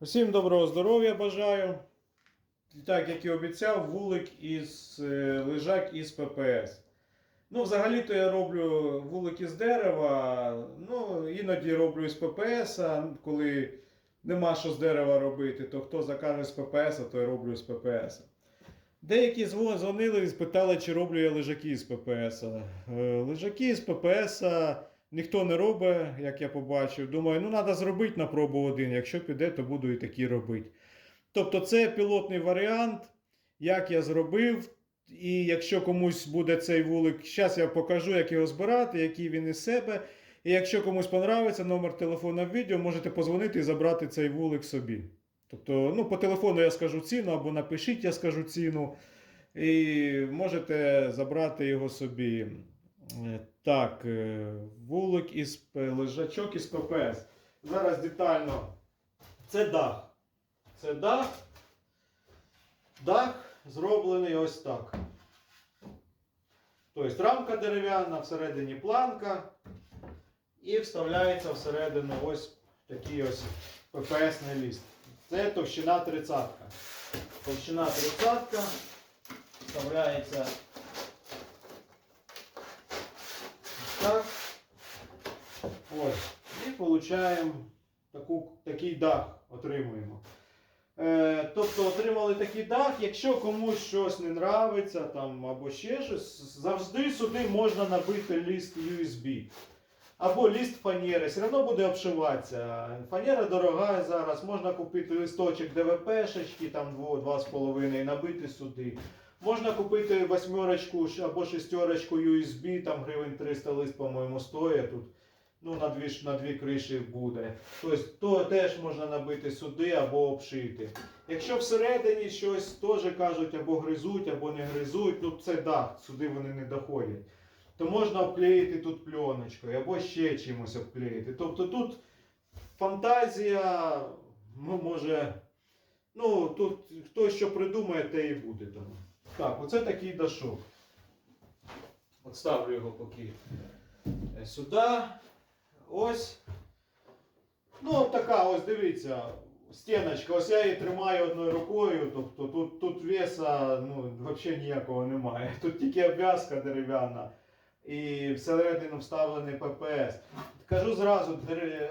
Усім доброго здоров'я бажаю. Так, як і обіцяв, вулик із е, лежак із ППС. Ну, взагалі-то я роблю вулик із дерева. Ну, іноді роблю із ППС, коли нема що з дерева робити, то хто закаже з ППС, то я роблю з ППС. Деякі дзвонили і спитали, чи роблю я лежаки з ППС. Е, Лежаки з ППС ніхто не робить, як я побачив. Думаю, ну треба зробити на пробу один. Якщо піде, то буду і такі робити. Тобто, це пілотний варіант, як я зробив. І якщо комусь буде цей вулик, зараз я покажу, як його збирати, який він із себе. І якщо комусь понравиться номер телефону в відео, можете позвонити і забрати цей вулик собі. Тобто, ну, по телефону я скажу ціну, або напишіть, я скажу ціну. І можете забрати його собі. Е, Так, е, вулик із лежачок із ППС. Зараз детально. Це дах. Це дах. Дах зроблений ось так. Тобто рамка дерев'яна, всередині планка. І вставляється всередину ось такий ось ППСний ліст. Це товщина 30. Товщина 30 вставляється так. Ось. І отримуємо таку, такий дах. Отримуємо. Е, тобто отримали такий дах. Якщо комусь щось не нравиться там, або ще щось, завжди сюди можна набити ліст USB. Або ліст фанери, все одно буде обшиватися. Фанера дорога зараз, можна купити листочок ДВП-шечки, там 2,5 і набити сюди. Можна купити восьмерочку або шестерочку USB, там гривень 300 лист, по-моєму, стоїть тут. Ну, на дві, на дві криші буде. Тобто, то теж можна набити сюди або обшити. Якщо всередині щось теж кажуть, або гризуть, або не гризуть, ну це дах, сюди вони не доходять. То можна обклеїти тут пленочкою або ще чимось обклеїти. Тобто тут фантазія, ну, може, ну тут хто що придумає, те і буде тому. Так, оце такий дашок. От ставлю його поки е, сюди. Ось. Ну, така, ось дивіться, стіночка. Ось я її тримаю одною рукою, тобто тут, тут веса ну, взагалі ніякого немає. Тут тільки обв'язка дерев'яна і всередину вставлений ППС. Кажу зразу,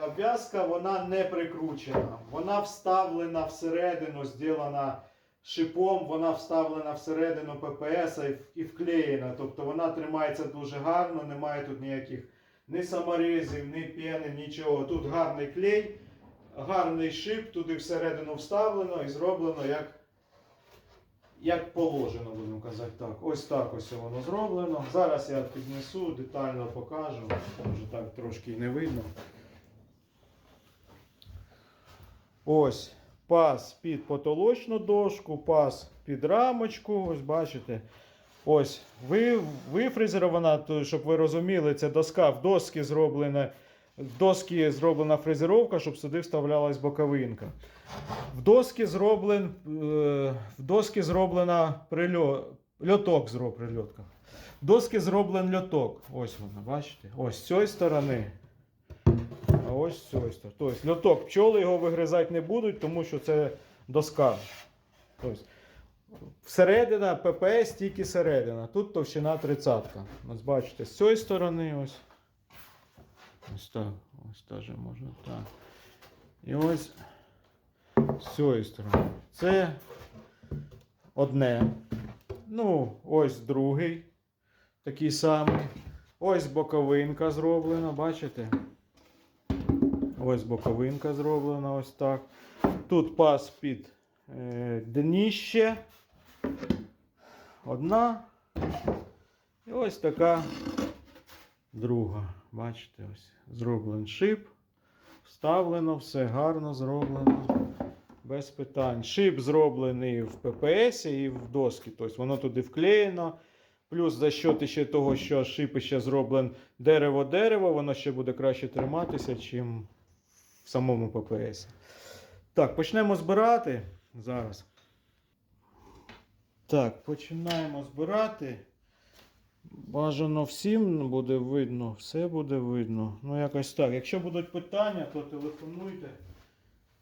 обв'язка вона не прикручена. Вона вставлена всередину, зроблена шипом, вона вставлена всередину ППС і вклеєна. Тобто вона тримається дуже гарно, немає тут ніяких ні саморізів, ні пени, нічого. Тут гарний клей, гарний шип, туди всередину вставлено і зроблено як, як положено, будемо казати так. Ось так ось воно зроблено. Зараз я піднесу, детально покажу. Може так трошки не видно. Ось пас під потолочну дошку, пас під рамочку. Ось бачите. Ось ви, вифрезерована, щоб ви розуміли, це доска в доски зроблена. В доски зроблена фрезеровка, щоб сюди вставлялась боковинка. В доски зроблен, е, в доски зроблена прильот, льоток зроб, прильотка. В доски зроблен льоток. Ось воно, бачите? Ось з цієї сторони. А ось з цієї сторони. Тобто льоток пчоли його вигризати не будуть, тому що це доска. Тобто, всередина ППС тільки середина. Тут товщина 30. Ось бачите, з цієї сторони ось. Ось так. Ось теж можна так. І ось з цієї сторони. Це одне. Ну, ось другий. Такий самий. Ось боковинка зроблена, бачите? Ось боковинка зроблена ось так. Тут пас під е, дніще. Одна. І ось така друга. Бачите, ось зроблений шип. Вставлено, все гарно зроблено. Без питань. Шип зроблений в ППС і в доски. Тобто воно туди вклеєно. Плюс за счет ще того, що шип ще зроблен дерево-дерево, воно ще буде краще триматися, чим в самому ППС. Так, почнемо збирати зараз. Так, починаємо збирати. Бажано всім буде видно, все буде видно. Ну, якось так. Якщо будуть питання, то телефонуйте.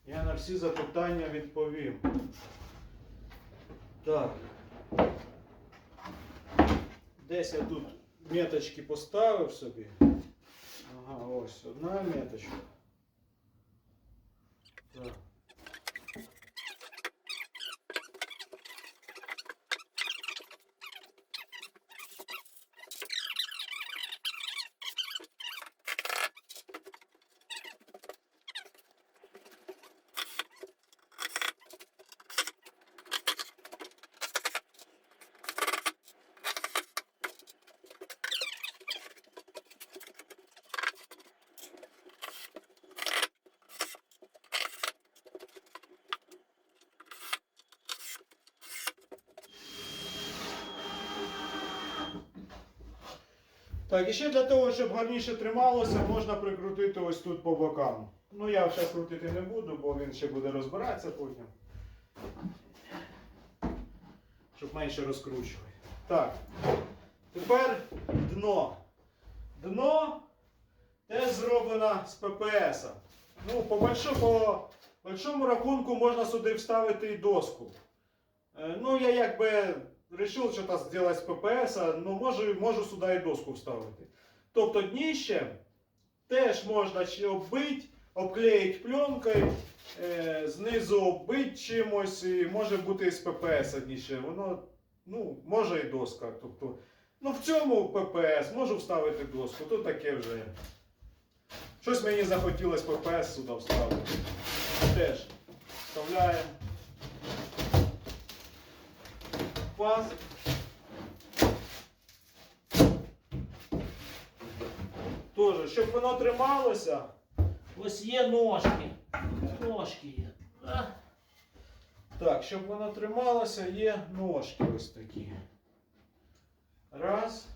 Я на всі запитання відповім. Так. Десь я тут меточки поставив собі. Ага, ось одна меточка. Так. Так, і ще для того, щоб гарніше трималося, можна прикрутити ось тут по бокам. Ну я зараз крутити не буду, бо він ще буде розбиратися потім. Щоб менше розкручувати. Так. Тепер дно. Дно теж зроблено з ППС. Ну, по, большому, по большому рахунку можна сюди вставити і доску. Е, Ну, я якби вирішив щось зробити з ППС, ну можу, можу сюди і доску вставити. Тобто дніще теж можна ще оббити, обклеїти пленкою, е, знизу оббити чимось, і може бути з ППС дніще. Воно ну, може і доска. Тобто, ну в цьому ППС можу вставити доску, то таке вже. Щось мені захотілося ППС сюди вставити. Теж вставляємо. Паз. Тоже, щоб воно трималося. Ось є ножки. Ножки є. Так, щоб воно трималося, є ножки ось такі. Раз.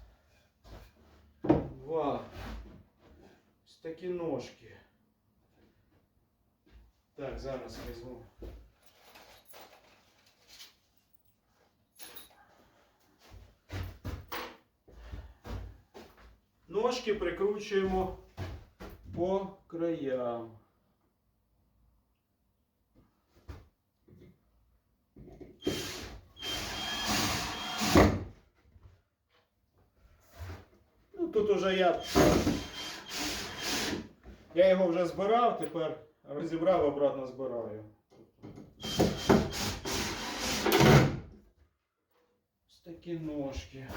Два. Ось такі ножки. Так, зараз візьму. Ножки прикручуємо по краям. Ну, тут уже я. Я його вже збирав, тепер розібрав, обратно збираю. Ось такі ножки.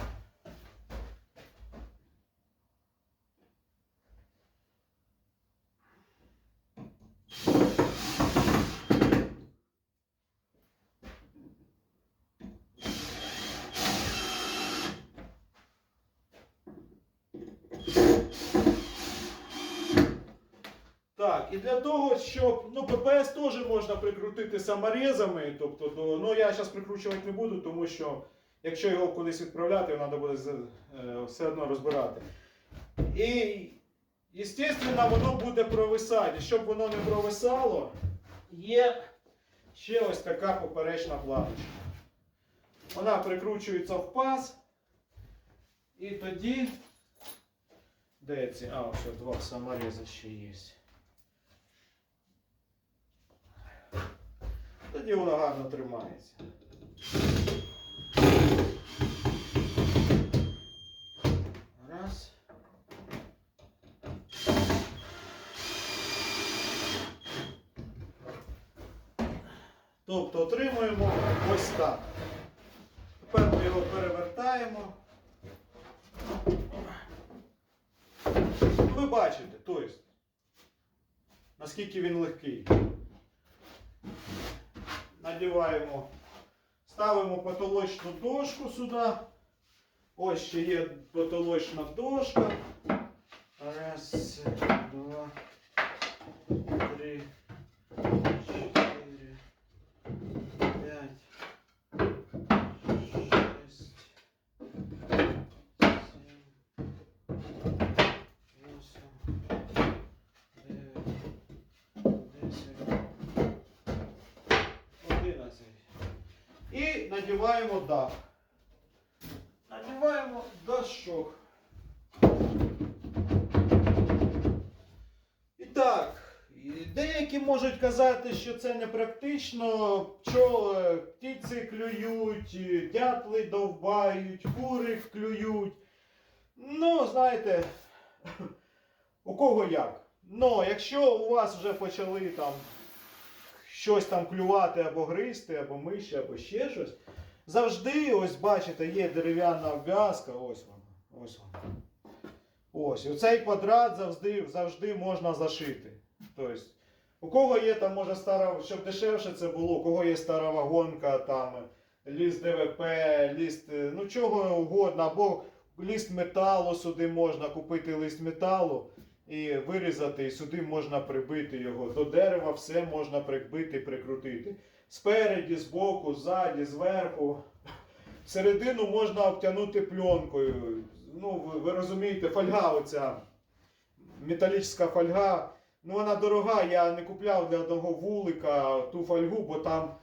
Так, і для того, щоб. Ну, ППС теж можна прикрутити саморезами. Тобто, до, ну я зараз прикручувати не буду, тому що якщо його кудись відправляти, треба буде е, все одно розбирати. І, звісно, воно буде провисати. Щоб воно не провисало, є ще ось така поперечна планочка. Вона прикручується в паз. І тоді. Де ці? А, ось два саморези ще є. Тоді воно гарно тримається. Тобто отримуємо ось так. Тепер ми його перевертаємо. Ви бачите, тобто, наскільки він легкий надіваємо, ставимо потолочну дошку сюди. Ось ще є потолочна дошка. Раз, два, І надіваємо дах. Надіваємо дашок. І так, деякі можуть казати, що це непрактично, пчоли, птиці клюють, дятли довбають, кури клюють. Ну, знаєте, у кого як. Ну, якщо у вас вже почали там щось там клювати або гризти, або миші, або ще щось, завжди, ось бачите, є дерев'яна обв'язка, ось вона. Ось вона. Ось, і оцей квадрат завжди, завжди можна зашити. Тобто, у кого є там, може, стара, щоб дешевше це було, у кого є стара вагонка, там, ліст ДВП, ліст, е, ну чого угодно, або ліст металу сюди можна купити лист металу і вирізати, і сюди можна прибити його. До дерева все можна прибити, прикрутити. Спереді, збоку, ззаді, зверху. Середину можна обтягнути пленкою. Ну, ви, ви розумієте, фольга оця. Металічна фольга. Ну, вона дорога, я не купляв для одного вулика ту фольгу, бо там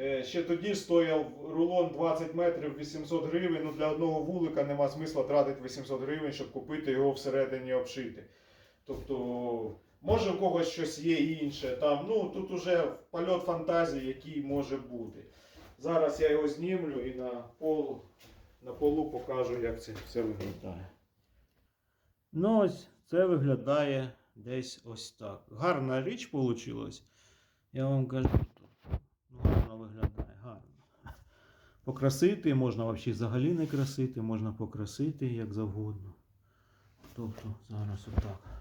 е, ще тоді стояв рулон 20 метрів 800 гривень. Ну, для одного вулика нема смисла тратити 800 гривень, щоб купити його всередині обшити. Тобто, може у когось щось є інше. Там, ну, тут уже польот фантазії, який може бути. Зараз я його знімлю і на полу, на полу покажу, як це все виглядає. Ну ось це виглядає десь ось так. Гарна річ вийшла. Я вам кажу, ну, гарно виглядає, гарно. Покрасити можна взагалі не красити, можна покрасити як завгодно. Тобто зараз отак.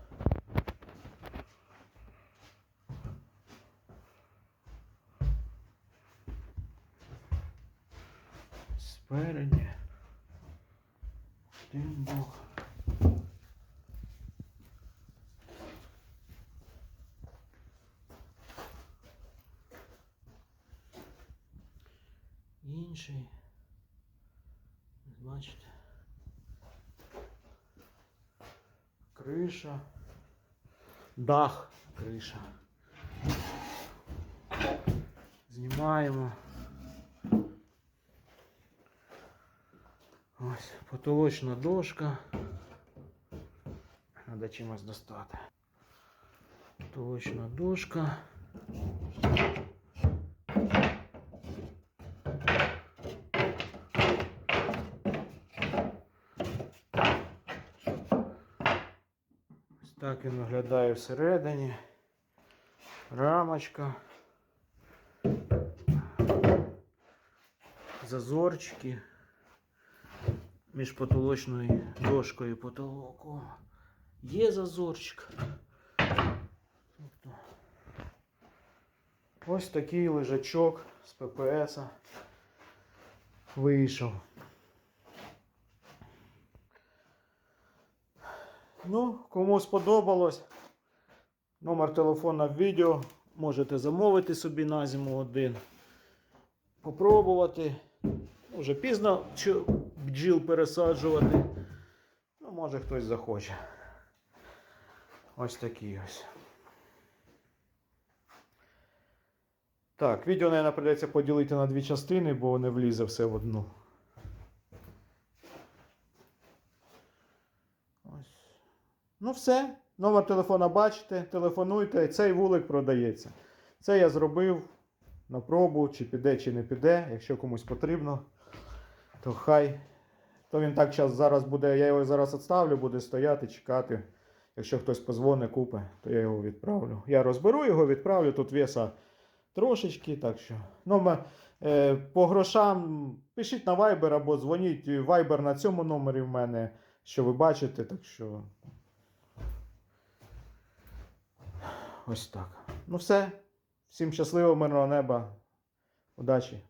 Спереді. Один бок. Інший. Бачите. Криша. Дах, криша. Знімаємо. Ось потолочна дошка. Треба чимось достати. Потолочна дошка. Ось так він виглядає всередині. Рамочка. Зазорчики між потолочною дошкою і потолоком. Є зазорчик. Тобто, ось такий лежачок з ППС вийшов. Ну, кому сподобалось, номер телефона в відео. Можете замовити собі на зиму один. Попробувати. Уже пізно бджіл пересаджувати. Ну, може хтось захоче. Ось такий ось. Так, відео, мабуть, придеться поділити на дві частини, бо не влізе все в одну. Ось. Ну все. Номер телефона бачите, телефонуйте, цей вулик продається. Це я зробив на пробу, чи піде, чи не піде. Якщо комусь потрібно, то хай. То він так час зараз буде, я його зараз відставлю, буде стояти, чекати. Якщо хтось позвонить, купить, то я його відправлю. Я розберу його, відправлю. Тут веса трошечки, так що. Ну, ма- е, по грошам пишіть на Viber або дзвоніть. Viber на цьому номері в мене, що ви бачите, так що. Ось так. Ну все. Всім щасливого, мирного неба. Удачі!